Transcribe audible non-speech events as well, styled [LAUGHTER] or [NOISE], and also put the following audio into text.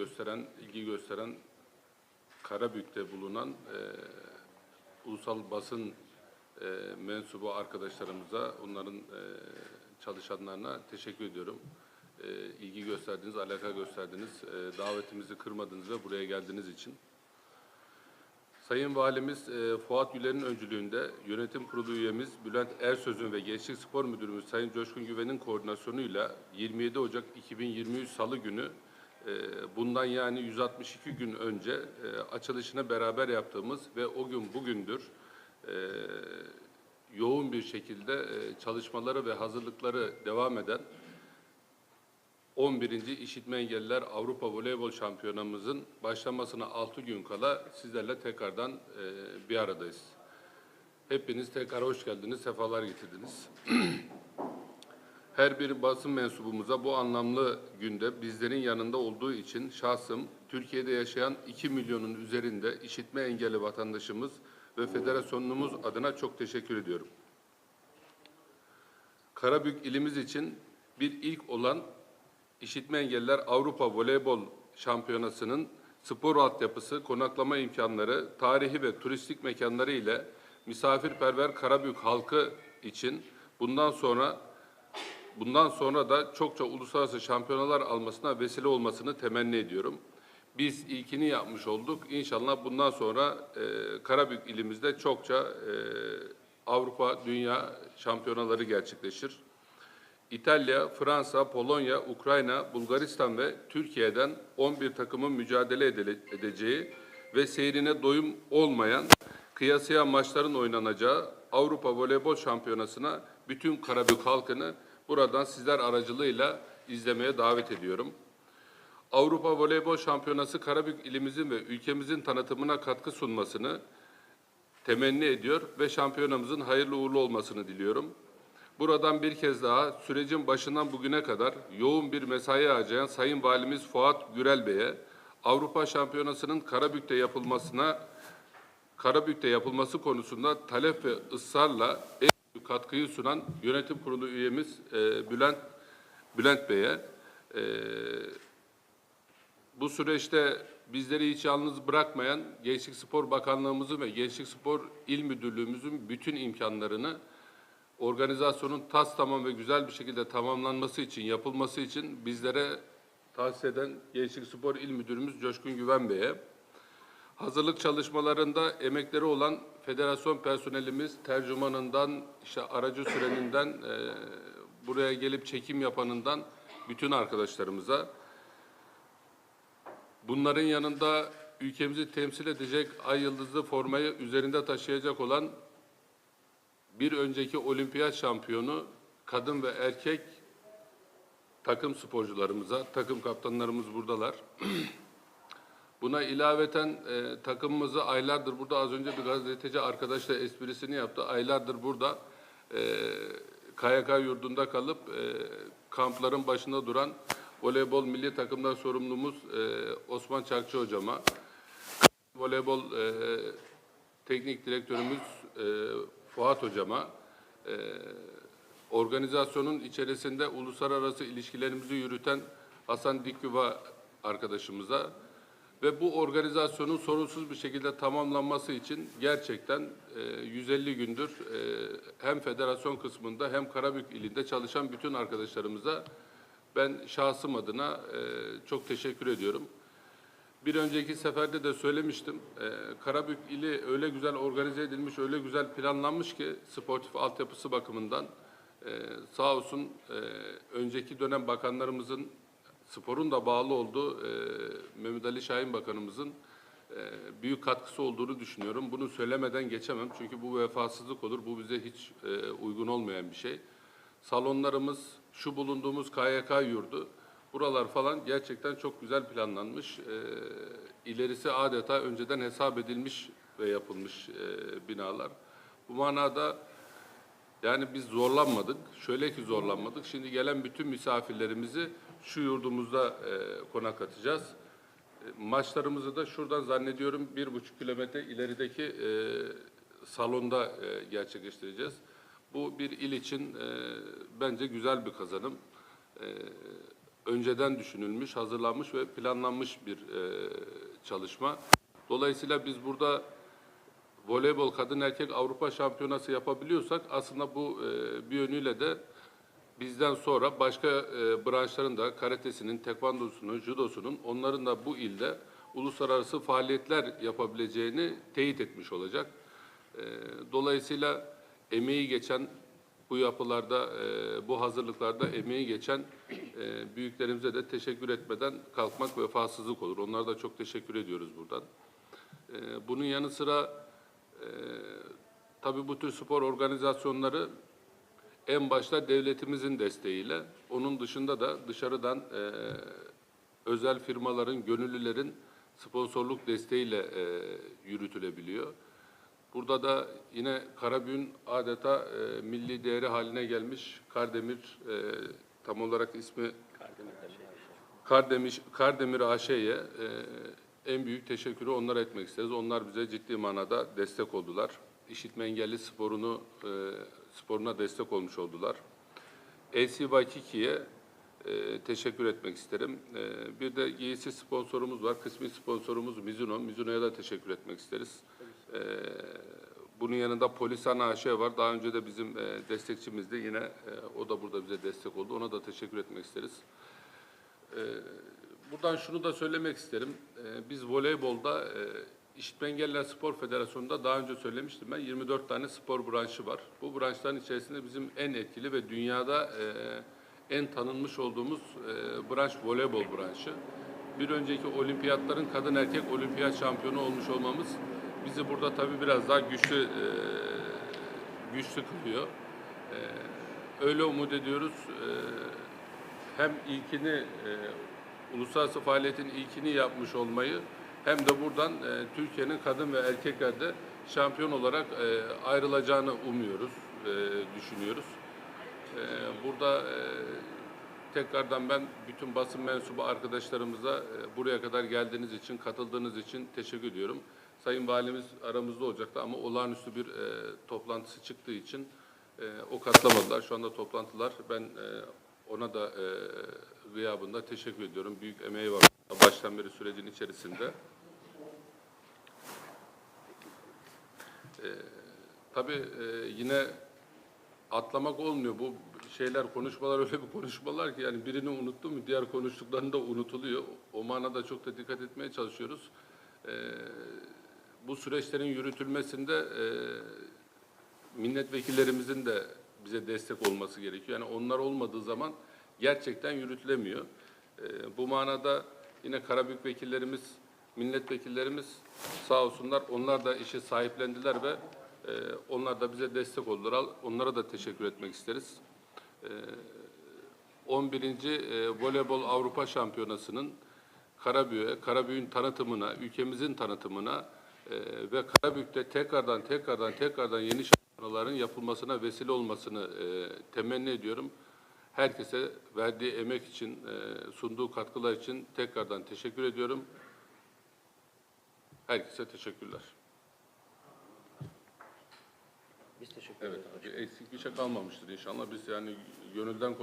gösteren, ilgi gösteren Karabük'te bulunan e, ulusal basın e, mensubu arkadaşlarımıza, onların e, çalışanlarına teşekkür ediyorum. E, ilgi gösterdiniz, alaka gösterdiniz, e, davetimizi kırmadınız ve buraya geldiğiniz için. Sayın Valimiz e, Fuat Güler'in öncülüğünde yönetim kurulu üyemiz Bülent Ersöz'ün ve Gençlik Spor Müdürümüz Sayın Coşkun Güven'in koordinasyonuyla 27 Ocak 2023 Salı günü bundan yani 162 gün önce e, açılışını beraber yaptığımız ve o gün bugündür e, yoğun bir şekilde e, çalışmaları ve hazırlıkları devam eden 11. İşitme Engelliler Avrupa Voleybol Şampiyonamızın başlamasına 6 gün kala sizlerle tekrardan bir aradayız. Hepiniz tekrar hoş geldiniz, sefalar getirdiniz. [CLEARS THROAT] Her bir basın mensubumuza bu anlamlı günde bizlerin yanında olduğu için şahsım Türkiye'de yaşayan 2 milyonun üzerinde işitme engelli vatandaşımız ve federasyonumuz adına çok teşekkür ediyorum. Karabük ilimiz için bir ilk olan İşitme Engelliler Avrupa Voleybol Şampiyonası'nın spor altyapısı, konaklama imkanları, tarihi ve turistik mekanları ile misafirperver Karabük halkı için bundan sonra bundan sonra da çokça uluslararası şampiyonalar almasına vesile olmasını temenni ediyorum. Biz ilkini yapmış olduk. İnşallah bundan sonra e, Karabük ilimizde çokça e, Avrupa, Dünya şampiyonaları gerçekleşir. İtalya, Fransa, Polonya, Ukrayna, Bulgaristan ve Türkiye'den 11 takımın mücadele edeceği ve seyrine doyum olmayan kıyasıya maçların oynanacağı Avrupa Voleybol Şampiyonası'na bütün Karabük halkını buradan sizler aracılığıyla izlemeye davet ediyorum. Avrupa Voleybol Şampiyonası Karabük ilimizin ve ülkemizin tanıtımına katkı sunmasını temenni ediyor ve şampiyonamızın hayırlı uğurlu olmasını diliyorum. Buradan bir kez daha sürecin başından bugüne kadar yoğun bir mesai harcayan Sayın Valimiz Fuat Gürel Bey'e Avrupa Şampiyonası'nın Karabük'te yapılmasına Karabük'te yapılması konusunda talep ve ısrarla katkıyı sunan yönetim kurulu üyemiz e, Bülent Bülent Bey'e. E, bu süreçte bizleri hiç yalnız bırakmayan Gençlik Spor Bakanlığımızın ve Gençlik Spor İl Müdürlüğümüzün bütün imkanlarını organizasyonun tas tamam ve güzel bir şekilde tamamlanması için, yapılması için bizlere tahsis eden Gençlik Spor İl Müdürümüz Coşkun Güven Bey'e, hazırlık çalışmalarında emekleri olan federasyon personelimiz, tercümanından, işte aracı süreninden, e, buraya gelip çekim yapanından bütün arkadaşlarımıza, Bunların yanında ülkemizi temsil edecek ay yıldızlı formayı üzerinde taşıyacak olan bir önceki olimpiyat şampiyonu kadın ve erkek takım sporcularımıza, takım kaptanlarımız buradalar. [CLEARS THROAT] Buna ilaveten e, takımımızı aylardır burada az önce bir gazeteci arkadaş da esprisini yaptı. Aylardır burada e, KYK yurdunda kalıp e, kampların başında duran voleybol milli takımdan sorumlumuz e, Osman Çarkçı hocama, voleybol e, teknik direktörümüz e, Fuat hocama, e, organizasyonun içerisinde uluslararası ilişkilerimizi yürüten Hasan Dikgüba arkadaşımıza ve bu organizasyonun sorunsuz bir şekilde tamamlanması için gerçekten e, 150 gündür e, hem federasyon kısmında hem Karabük ilinde çalışan bütün arkadaşlarımıza ben şahsım adına e, çok teşekkür ediyorum. Bir önceki seferde de söylemiştim. E, Karabük ili öyle güzel organize edilmiş, öyle güzel planlanmış ki sportif altyapısı bakımından e, sağ olsun e, önceki dönem bakanlarımızın sporun da bağlı olduğu e, Mehmet Ali Şahin Bakanımızın e, büyük katkısı olduğunu düşünüyorum. Bunu söylemeden geçemem çünkü bu vefasızlık olur. Bu bize hiç e, uygun olmayan bir şey. Salonlarımız, şu bulunduğumuz KYK yurdu, buralar falan gerçekten çok güzel planlanmış. E, ilerisi adeta önceden hesap edilmiş ve yapılmış e, binalar. Bu manada yani biz zorlanmadık. Şöyle ki zorlanmadık. Şimdi gelen bütün misafirlerimizi şu yurdumuzda e, konaklatacağız. E, maçlarımızı da şuradan zannediyorum bir buçuk kilometre ilerideki e, salonda e, gerçekleştireceğiz. Bu bir il için e, bence güzel bir kazanım. E, önceden düşünülmüş, hazırlanmış ve planlanmış bir e, çalışma. Dolayısıyla biz burada voleybol kadın erkek Avrupa Şampiyonası yapabiliyorsak aslında bu e, bir yönüyle de bizden sonra başka e, branşların da karatesinin, tekvandosunun, judosunun onların da bu ilde uluslararası faaliyetler yapabileceğini teyit etmiş olacak. E, dolayısıyla emeği geçen bu yapılarda, e, bu hazırlıklarda emeği geçen e, büyüklerimize de teşekkür etmeden kalkmak vefasızlık olur. Onlara da çok teşekkür ediyoruz buradan. E, bunun yanı sıra e, tabii bu tür spor organizasyonları en başta devletimizin desteğiyle, onun dışında da dışarıdan e, özel firmaların, gönüllülerin sponsorluk desteğiyle e, yürütülebiliyor. Burada da yine Karabük'ün adeta e, milli değeri haline gelmiş Kardemir, e, tam olarak ismi Kardemir, Kardemir AŞ'ye e, en büyük teşekkürü onlara etmek isteriz. Onlar bize ciddi manada destek oldular. İşitme engelli sporunu e, sporuna destek olmuş oldular. AC Waikiki'ye e, teşekkür etmek isterim. E, bir de giysi sponsorumuz var. Kısmi sponsorumuz Mizuno. Mizuno'ya da teşekkür etmek isteriz. E, bunun yanında Polisan AŞ var. Daha önce de bizim e, destekçimizdi. Yine e, o da burada bize destek oldu. Ona da teşekkür etmek isteriz. E, buradan şunu da söylemek isterim. E, biz voleybolda e, İşitme Engelliler Spor Federasyonu'nda daha önce söylemiştim ben 24 tane spor branşı var. Bu branşların içerisinde bizim en etkili ve dünyada e, en tanınmış olduğumuz e, branş voleybol branşı. Bir önceki olimpiyatların kadın erkek olimpiyat şampiyonu olmuş olmamız bizi burada tabii biraz daha güçlü e, güçlü kılıyor. E, öyle umut ediyoruz. E, hem ilkini e, uluslararası faaliyetin ilkini yapmış olmayı hem de buradan e, Türkiye'nin kadın ve erkeklerde şampiyon olarak e, ayrılacağını umuyoruz, e, düşünüyoruz. E, burada e, tekrardan ben bütün basın mensubu arkadaşlarımıza e, buraya kadar geldiğiniz için, katıldığınız için teşekkür ediyorum. Sayın Valimiz aramızda olacaktı ama olağanüstü bir e, toplantısı çıktığı için e, o katlamadılar. Şu anda toplantılar. Ben e, ona da e, gıyabında teşekkür ediyorum. Büyük emeği var baştan beri sürecin içerisinde. E, tabii e, yine atlamak olmuyor. Bu şeyler, konuşmalar öyle bir konuşmalar ki yani birini unuttum mu diğer konuştuklarını da unutuluyor. O manada çok da dikkat etmeye çalışıyoruz. E, bu süreçlerin yürütülmesinde e, milletvekillerimizin de bize destek olması gerekiyor. Yani onlar olmadığı zaman gerçekten yürütülemiyor. E, bu manada yine Karabük vekillerimiz, milletvekillerimiz sağ olsunlar onlar da işi sahiplendiler ve e, onlar da bize destek oldular. Onlara da teşekkür etmek isteriz. E, 11. E, Voleybol Avrupa Şampiyonası'nın Karabük'e, Karabük'ün tanıtımına, ülkemizin tanıtımına e, ve Karabük'te tekrardan tekrardan tekrardan yeni şampiyonaların yapılmasına vesile olmasını e, temenni ediyorum. Herkese verdiği emek için, e, sunduğu katkılar için tekrardan teşekkür ediyorum. Herkese teşekkürler. Biz teşekkür Evet, ederiz. bir eksik bir şey kalmamıştır inşallah. Biz yani gönülden